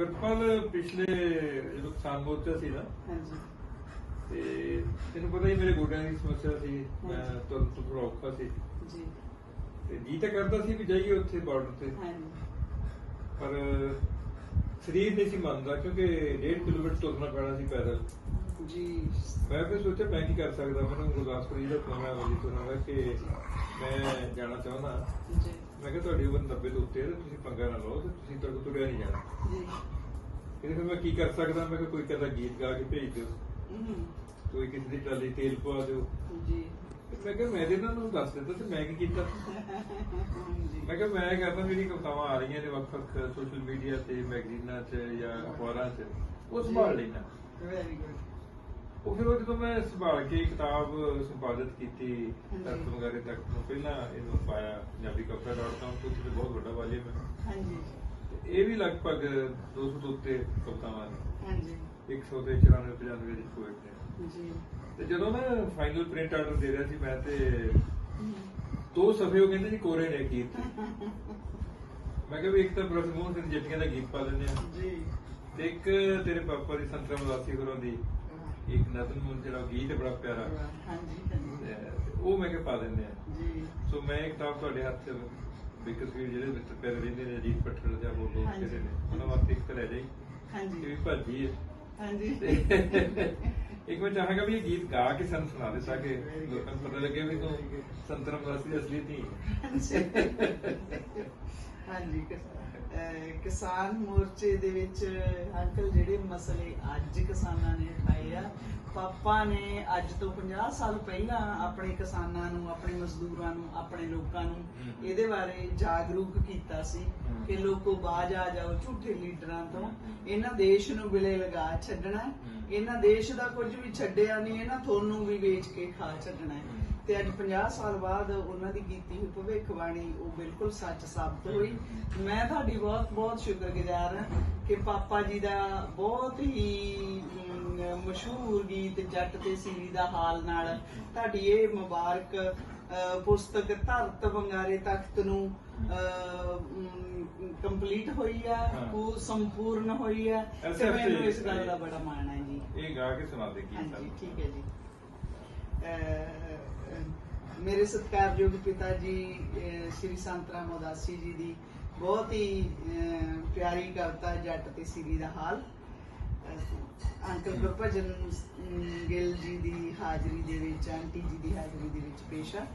ਬਿਰਪਲ ਪਿਛਲੇ ਜਦੋਂ ਕਿਸਾਨ ਮੋਰਚਾ ਸੀ ਨਾ ਹਾਂਜੀ। ਤੇ ਤੈਨੂੰ ਪਤਾ ਹੀ ਮੇਰੇ ਗੋਡਿਆਂ ਦੀ ਸਮੱਸਿਆ ਸੀ ਮੈਂ ਹਾਂਜੀ। ਤੁਰਨ ਤੋਂ ਥੋੜਾ ਔਖਾ ਸੀ। ਜੀ। ਤੇ ਜੀ ਤਾਂ ਕਰਦਾ ਸੀ ਵੀ ਜਾਈਏ ਉੱਥੇ ਬਾਰਡਰ ਤੇ। ਹਾਂਜੀ। ਪਰ ਸਰੀਰ ਨਹੀਂ ਸੀ ਮੰਨਦਾ ਕਿਉਂਕਿ 1.5 ਕਿਲੋਮੀਟਰ ਤੁਰਨਾ ਪੈਣਾ ਸੀ ਪੈਦਲ। ਜੀ। ਮੈਂ ਫਿਰ ਸੋਚਿਆ ਮੈਂ ਕੀ ਕਰ ਸਕਦਾ? ਮੈਨੂੰ ਗੁਰਦਾਸਪੁਰ ਜੀ ਦਾ ਫੋਨ ਆਇਆ ਵਜੀ ਤੋਂ ਕਿ ਮੈਂ ਜਾਣਾ ਚਾਹੁੰਦਾ। ਜੀ। ਮੈਂ ਕਿਹਾ ਤੁਹਾਡੀ ਉਮਰ 90 ਤੋਂ ਉੱਤੇ ਹੈ ਤੁਸੀਂ ਪੰਗਾ ਨਾ ਲਓ ਤੇ ਤੁਸੀਂ ਤੁਹਾਡੇ ਤੁਰਿਆ ਨਹੀਂ ਜਾਣਾ। ਜੀ। ਇਹਦੇ ਫਿਰ ਮੈਂ ਕੀ ਕਰ ਸਕਦਾ? ਮੈਂ ਕੋਈ ਕਦਾ ਗੀਤ ਗਾ ਕੇ ਭੇਜ ਦਿਓ। ਕੋਈ ਕਿਸੇ ਦੀ ਟਰਾਲੀ ਤੇਲ ਪਵਾ ਦਿਓ। ਜੀ। ਮੈਂ ਕਿਹਾ ਮੈਂ ਇਹਨਾਂ ਨੂੰ ਦੱਸ ਦਿੱਤਾ ਤੇ ਮੈਂ ਕੀ ਕੀਤਾ? ਜੀ ਮੈਂ ਕਿਹਾ ਮੈਂ ਕਰਦਾ ਮੇਰੀ ਕਵਿਤਾਵਾਂ ਆ ਰਹੀਆਂ ਨੇ ਵੱਖ-ਵੱਖ ਸੋਸ਼ਲ ਮੀਡੀਆ ਤੇ ਮੈਗਜ਼ੀਨਾਂ 'ਚ ਜਾਂ ਅਖਬਾਰਾਂ 'ਚ। ਉਹ ਸੰਭਾਲ ਲੈਣਾ ਵੈਰੀ ਗੁੱਡ ਉਹ ਫਿਰ ਉਹ ਜਦੋਂ ਮੈਂ ਸੰਭਾਲ ਕੇ ਕਿਤਾਬ ਸੰਪਾਦਿਤ ਕੀਤੀ। ਤਖਤ ਵਗੈਰੇ ਤੱਕ ਤੋਂ ਪਹਿਲਾਂ ਇਹਨੂੰ ਪਾਇਆ ਪੰਜਾਬੀ ਕਵਿਤਾ ਡਾਟ ਕਾਮ ਤੋਂ ਤੇ ਬਹੁਤ ਵੱਡਾ ਵਾਲੀਅਮ ਹੈ ਹਾਂਜੀ। ਇਹ ਵੀ ਲਗਭਗ 200 ਤੋਂ ਉੱਤੇ ਕਵਿਤਾਵਾਂ ਨੇ। ਹਾਂਜੀ। 100 ਤੇ 94 95 ਦੇ ਪੋਇਟ ਨੇ। ਜੀ। ਤੇ ਜਦੋਂ ਮੈਂ ਫਾਈਨਲ ਪ੍ਰਿੰਟ ਆਰਡਰ ਦੇ ਰਿਹਾ ਸੀ ਮੈਂ ਤੇ ਦੋ ਸਫੇ ਉਹ ਕਹਿੰਦੇ ਜੀ ਕੋਰੇ ਨੇ ਗੀਤ ਮੈਂ ਕਿਹਾ ਵੀ ਇੱਕ ਤਾਂ ਬ੍ਰਹਮੋਹਨ ਸਿੰਘ ਜੱਟੀਆਂ ਦਾ ਗੀਤ ਪਾ ਦਿੰਦੇ ਆ। ਜੀ। ਤੇ ਇੱਕ ਤੇਰੇ ਪਾਪਾ ਦੀ ਸੰਤਰਾ ਮਦਾਸੀ ਹੋਰਾਂ ਦੀ ਇੱਕ ਨਜ਼ਮ ਜਿਹੜਾ ਗੀਤ ਬੜਾ ਪਿਆਰਾ ਹਾਂਜੀ ਹਾਂਜੀ ਉਹ ਮੈਂ ਕਿਹਾ ਪਾ ਦਿੰਦੇ ਆ। ਜੀ। ਸੋ ਮੈਂ ਇੱਕ ਕਿਤਾਬ ਤੁਹਾਡੇ ਹੱਥ 'ਚ ਬਿਕਸਵੀਰ ਜਿਹੜੇ ਵਿੱਚ ਪਿਆਰੇ ਰਹਿੰਦੇ ਨੇ ਅਜੀਤ ਪੱਠਲ ਜਾਂ ਹੋਰ ਲੋਕ ਹਾਂਜੀ। ਜਿਹੜੇ ਨੇ ਉਹਨਾਂ ਵਾਸਤੇ ਇੱਕ ਲੈ ਜਾਈ। ਹਾਂਜੀ। ਵੀ ਭਾਜੀ ਹੈ ਹਾਂਜੀ। ਇੱਕ ਮੈਂ ਚਾਹਾਂਗਾ ਵੀ ਇਹ ਗੀਤ ਗਾ ਕੇ ਸਾਨੂੰ ਸੁਣਾ ਦੇ ਤਾਂ ਕਿ ਲੋਕਾਂ ਨੂੰ ਪਤਾ ਲੱਗੇ ਵੀ ਤੂੰ ਸੰਤਰਾ ਮਦਾਸੀ ਦੀ ਅਸਲੀ ਧੀ ਹਾਂਜੀ। ਕਿਸ- ਅਹ ਕਿਸਾਨ ਮੋਰਚੇ ਦੇ ਵਿੱਚ ਅੰਕਲ ਜਿਹੜੇ ਮਸਲੇ ਅੱਜ ਕਿਸਾਨਾਂ ਨੇ ਉਠਾਏ ਆ ਪਾਪਾ ਨੇ ਅੱਜ ਤੋਂ 50 ਸਾਲ ਪਹਿਲਾਂ ਆਪਣੇ ਕਿਸਾਨਾਂ ਨੂੰ ਆਪਣੇ ਮਜ਼ਦੂਰਾਂ ਨੂੰ ਆਪਣੇ ਲੋਕਾਂ ਨੂੰ। ਇਹਦੇ ਬਾਰੇ ਜਾਗਰੂਕ ਕੀਤਾ ਸੀ। ਕਿ ਲੋਕੋ ਬਾਜ ਆ ਜਾਓ ਝੂਠੇ ਲੀਡਰਾਂ ਤੋਂ ਇਹਨਾਂ ਦੇਸ਼ ਨੂੰ ਵਿਲੇ ਲਗਾ ਛੱਡਣਾ। ਇਹਨਾਂ ਦੇਸ਼ ਦਾ ਕੁਝ ਵੀ ਛੱਡਿਆ ਨਹੀਂ ਇਹਨਾਂ ਤੁਹਾਨੂੰ ਵੀ ਵੇਚ ਕੇ ਖਾ ਛੱਡਣਾ ਹੈ। ਤੇ ਅੱਜ 50 ਸਾਲ ਬਾਅਦ ਉਹਨਾਂ ਦੀ ਕੀਤੀ ਹੋਈ ਭਵਿੱਖਬਾਣੀ ਉਹ ਬਿਲਕੁਲ ਸੱਚ ਸਾਬਤ ਹੋਈ ਮੈਂ ਤੁਹਾਡੀ ਬਹੁਤ ਬਹੁਤ ਸ਼ੁਕਰਗੁਜ਼ਾਰ ਹਾਂ ਕਿ ਪਾਪਾ ਜੀ ਦਾ ਬਹੁਤ ਹੀ ਮਸ਼ਹੂਰ ਗੀਤ ਜੱਟ ਤੇ ਸੀਰੀ ਦਾ ਹਾਲ ਨਾਲ ਤੁਹਾਡੀ ਇਹ ਮੁਬਾਰਕ ਪੁਸਤਕ ਧਰਤ ਵੰਗਾਰੇ ਤਖਤ ਨੂੰ ਕੰਪਲੀਟ ਹੋਈ ਆ। ਉਹ ਸੰਪੂਰਨ ਹੋਈ ਆ ਤੇ ਮੈਨੂੰ ਇਸ ਗੱਲ ਦਾ ਬੜਾ ਮਾਣ ਹੈ ਜੀ ਇਹ ਗਾ ਕੇ ਸੁਣਾ ਦੇ ਗੀਤ ਹਾਂਜੀ। ਠੀਕ ਹੈ ਜੀ ਮੇਰੇ ਸਤਿਕਾਰਯੋਗ ਪਿਤਾ ਜੀ ਸ਼੍ਰੀ ਸੰਤ ਰਾਮ ਜੀ ਦੀ ਬਹੁਤ ਹੀ ਪਿਆਰੀ ਕਵਿਤਾ ਜੱਟ ਤੇ ਸਿਰੀ ਦਾ ਹਾਲ। ਅਹ, ਅੰਕਲ ਗੁਰਭਜਨ ਗਿੱਲ ਜੀ ਦੀ ਹਾਜ਼ਰੀ ਦੇ ਵਿੱਚ ਆਂਟੀ ਜੀ ਦੀ ਹਾਜ਼ਰੀ ਦੇ ਵਿੱਚ ਪੇਸ਼ ਆ।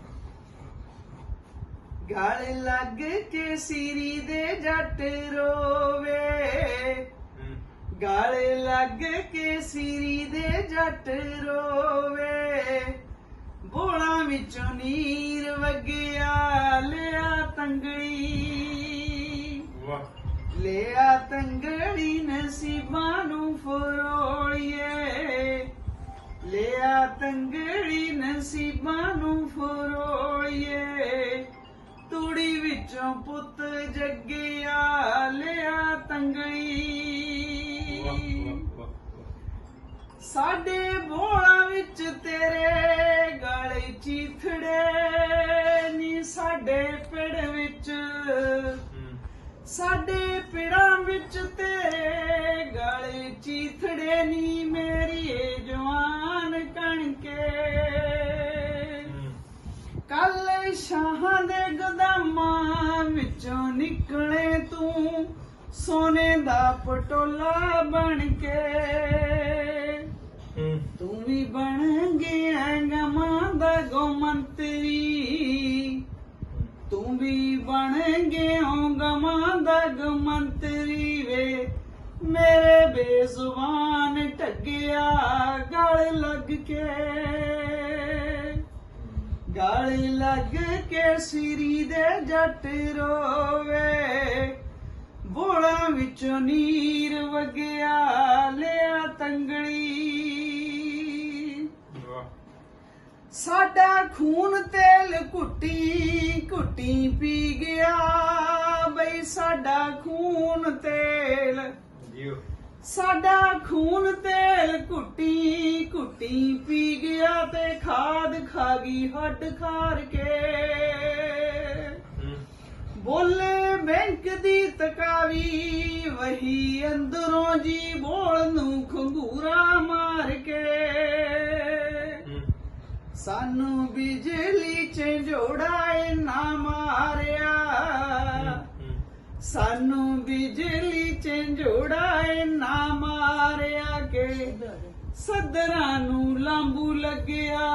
ਗਾਲ ਲੱਗ ਕੇ ਸਿਰੀ ਦੇ ਜੱਟ ਰੋਵੇ। ਹੂੰ। ਗਾਲੇ ਲੱਗ ਕੇ ਸਿਰੀ ਦੇ ਜੱਟ ਰੋਵੇ। ਬੋਲਾਂ ਵਿੱਚੋਂ ਨੀਰ ਵਗਿਆ ਲਿਆ ਤੰਗੜੀ। ਵਾਹ। ਲਿਆ ਤੰਗੜੀ ਨਸੀਬਾਂ ਨੂੰ ਫਰੋਲੀਏ। ਲਿਆ ਤੰਗੜੀ ਨਸੀਬਾਂ ਨੂੰ ਫਰੋਲੀਏ। ਤੂੜੀ ਵਿੱਚੋਂ ਪੁੱਤ ਜੱਗਿਆ ਲਿਆ ਤੰਗੜੀ। ਸਾਡੇ ਸਾਡੇ ਪਿੜਾਂ ਵਿੱਚ ਤੇਰੇ ਗਾਲੇ ਚੀਥੜੇ ਨੀ ਮੇਰੀ ਏ ਜਵਾਨ ਕਣਕੇ। ਕੱਲ ਸ਼ਾਹਾਂ ਦੇ ਗਦਾਮਾਂ ਵਿੱਚੋਂ ਨਿਕਲੇ ਤੂੰ ਸੋਨੇ ਦਾ ਪਟੋਲਾ ਬਣ ਕੇ। ਤੂੰ ਵੀ ਬਣ ਗਿਆ ਗਮਾਂ ਦਾ ਗੋਮੰਤਰੀ ਤੂੰ ਵੀ ਬਣ ਗਿਆ ਗਮਾਂ ਦਾ ਗਮੰਤਰੀ ਵੇ। ਮੇਰੇ ਬੇਜ਼ੁਬਾਨ ਠੱਗਿਆ ਗਲ ਲੱਗ ਕੇ। ਗਲ ਲੱਗ ਕੇ ਸਿਰੀ ਦੇ ਜੱਟ ਰੋਵੇ। ਬੋਲਾਂ ਵਿੱਚੋਂ ਨੀਰ ਵਗਿਆ ਸਾਡਾ ਖੂਨ ਤੇਲ ਘੁੱਟੀ ਘੁੱਟੀ ਪੀ ਗਿਆ। ਬਈ ਸਾਡਾ ਖੂਨ ਤੇਲ। ਸਾਡਾ ਖੂਨ ਤੇਲ ਘੁੱਟੀ ਘੁੱਟੀ ਪੀ ਗਿਆ ਤੇ ਖਾਦ ਖਾ ਗਈ ਹੱਡ ਖਾਰ ਕੇ। ਬੋਲੇ ਬੈਂਕ ਦੀ ਤਕਾਵੀ ਵਹੀ ਅੰਦਰੋਂ ਜੀ ਬੋਲ ਨੂੰ ਖੰਗੂਰਾ ਮਾਰ ਕੇ। ਸਾਨੂੰ ਬਿਜਲੀ ਚ ਜੋੜਾਏ ਨਾ ਮਾਰਿਆ। ਸਾਨੂੰ ਬਿਜਲੀ ਚ ਜੋੜਾਏ ਨਾ ਮਾਰਿਆ ਕੇ ਸਦਰਾਂ ਨੂੰ ਲਾਂਬੂ ਲੱਗਿਆ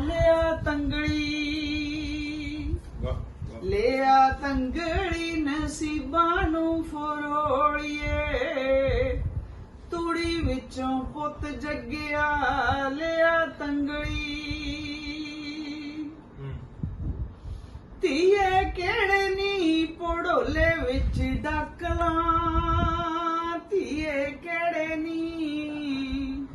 ਲਿਆ ਤੰਗੜੀ। ਲਿਆ ਤੰਗੜੀ ਨਸੀਬਾਂ ਨੂੰ ਫਰੋੜੀਏ ਤੂੜੀ ਵਿੱਚੋਂ ਪੁੱਤ ਜੱਗਿਆ ਲਿਆ ਤੰਗੜੀ। ਧੀਏ ਕਿਹੜੇ ਨੀ ਪੜੋਲੇ ਵਿੱਚ ਡੱਕਲਾਂ? ਧੀਏ ਕਿਹੜੇ ਨੀ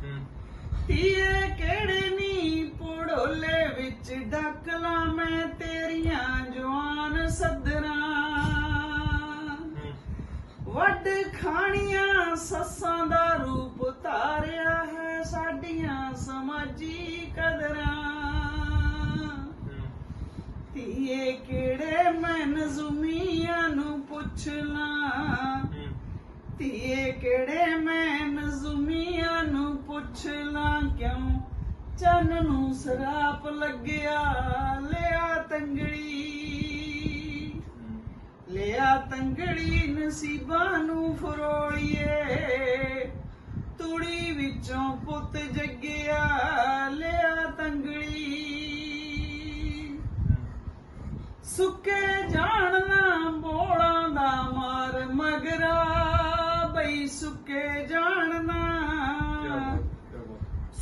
ਧੀਏ ਕਿਹੜੇ ਨੀ ਪੜੋਲੇ ਵਿੱਚ ਡੱਕਲਾਂ? ਮੈਂ ਤੇਰੀਆਂ ਜਵਾਨ ਸੱਦਰਾਂ। ਵੱਡ ਖਾਣੀਆਂ ਸੱਸਾਂ ਦਾ ਧੀਏ ਕਿਹੜੇ ਮੈਂ ਨਜ਼ੂਮੀਆਂ ਨੂੰ ਪੁੱਛ ਲਾਂ? ਧੀਏ ਕਿਹੜੇ ਮੈਂ ਨਜ਼ੂਮੀਆਂ ਨੂੰ ਪੁੱਛ ਲਾਂ? ਕਿਉਂ ਚੰਨ ਨੂੰ ਸਰਾਪ ਲੱਗਿਆ? ਲਿਆ ਤੰਗੜੀ। ਲਿਆ ਤੰਗੜੀ ਨਸੀਬਾਂ ਨੂੰ ਫਰੋੜੀਏ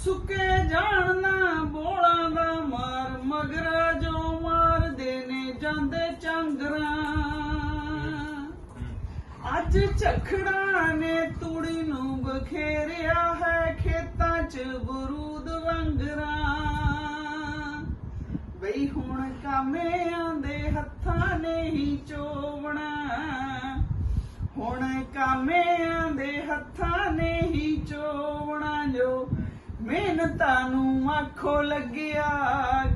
ਸੁੱਕੇ ਜਾਣਨਾ ਬੋਲਾਂ ਦਾ ਮਾਰ, ਮਗਰਾ ਜੋ ਮਾਰਦੇ ਨੇ ਜਾਂਦੇ ਚਾਂਗਰਾਂ। ਅੱਜ ਝਖੜਾਂ ਨੇ ਤੂੜੀ ਨੂੰ ਬਖੇਰਿਆ ਹੈ ਖੇਤਾਂ 'ਚ ਬਰੂਦ ਵੰਗਰਾਂ ਬਈ ਹੁਣ ਕਾਮਿਆਂ ਦੇ ਹੱਥਾਂ ਨੇ ਹੀ ਚੋਵਣਾ। ਹੁਣ ਕਾਮਿਆਂ ਦੇ ਹੱਥਾਂ ਨੇ ਹੀ ਚੋਵਣਾ ਮਿਹਨਤਾਂ ਨੂੰ ਆਖੋ ਲੱਗਿਆ,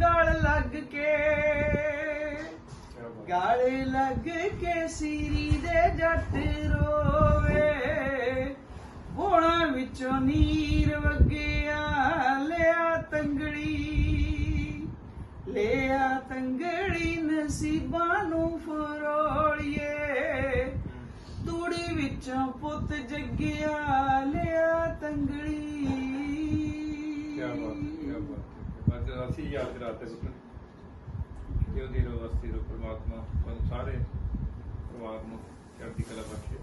ਗਲ ਲੱਗ ਕੇ। ਗਲ ਲੱਗ ਕੇ ਸੀਰੀ ਦੇ ਜੱਟ ਰੋਵੇ। ਬੋਣਾ ਵਿੱਚੋਂ ਨੀਰ ਵਗਿਆ, ਲਿਆ ਤੰਗੜੀ। ਲਿਆ ਤੰਗੜੀ ਨਸੀਬਾਂ ਨੂੰ ਫਰੋਲੀਏ। ਤੂੜੀ ਵਿੱਚੋਂ ਪੁੱਤ ਜੱਗਿਆ ਪ੍ਰਮਾਤਮਾ ਤੁਹਾਨੂੰ ਸਾਰੇ ਪਰਿਵਾਰ ਨੂੰ ਚੜ੍ਹਦੀ ਕਲਾ ਬਖਸ਼ੇ।